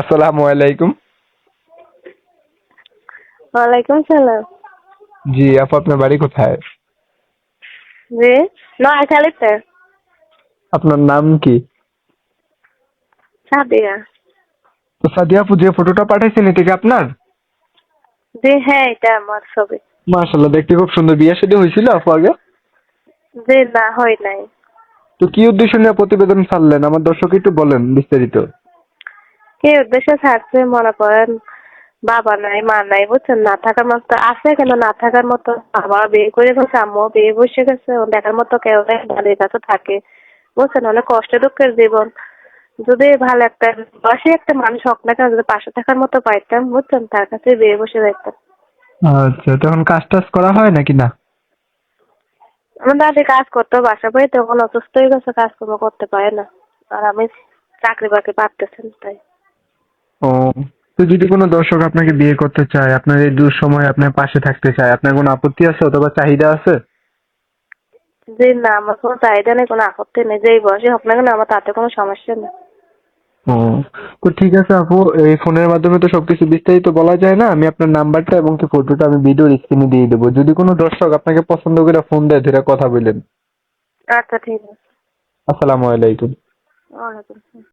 আসসালামু আলাইকুম। ওয়ালাইকুম সালাম। জি আপু আপনার বাড়ি কোথায়? জি নোয়াখালীতে। আপনার নাম কি? সাদিয়া। তো সাদিয়া আপু যে ফটোটা পাঠাইছেন এটা কি আপনার? জি হ্যাঁ এটা আমার ছবি। মাশাল্লাহ দেখতে খুব সুন্দর। বিয়ে শাদী হয়েছিল আপু আগে? জি না হয় নাই। তো কি উদ্দেশ্য নিয়ে প্রতিবেদন ছাড়লেন? আমার দর্শক একটু বলেন বিস্তারিত। কি উদ্দেশ্যে ছাড়ছে মনে করেন? বাবা নাই মা নাই বুঝছেন না? থাকার মতো আছে কেন না থাকার মতো বাবা বিয়ে করে গেছে আম্মু বিয়ে বসে গেছে দেখার মতো কেউ নেই বাড়ির কাছে থাকে। বুঝছেন অনেক কষ্ট দুঃখের জীবন। যদি ভালো একটা বসে একটা মানুষ হোক না কেন যদি পাশে থাকার মতো পাইতাম বুঝছেন তার কাছে বিয়ে বসে যাইতাম। আচ্ছা তখন কাজ টাজ করা হয় নাকি না? আমার দাদি কাজ করতো বাসা বাড়ি তখন অসুস্থ হয়ে গেছে কাজকর্ম করতে পারে না। আর আমি চাকরি বাকরি পারতেছেন তাই। তো যদি কোনো দর্শক আপনাকে বিয়ে করতে চায় আপনার এই দুঃসময় আপনার পাশে থাকতে চায় আপনার কোনো আপত্তি আছে অথবা চাহিদা আছে? যে না আমার কোনো চাহিদা নেই কোনো আপত্তি নেই যেই বয়সে হোক না কেন আমার তাতে কোনো সমস্যা নেই। ও তো ঠিক আছে আপু এই ফোনের মাধ্যমে তো সবকিছু বিস্তারিত বলা যায় না আমি আপনার নাম্বারটা এবং কি ফটোটা আমি ভিডিওর স্ক্রিনে দিয়ে দেবো। যদি কোনো দর্শক আপনাকে পছন্দ করে ফোন দেয় ধরে কথা বললেন আচ্ছা ঠিক আছে। আসসালামু আলাইকুম। ওয়ালাইকুম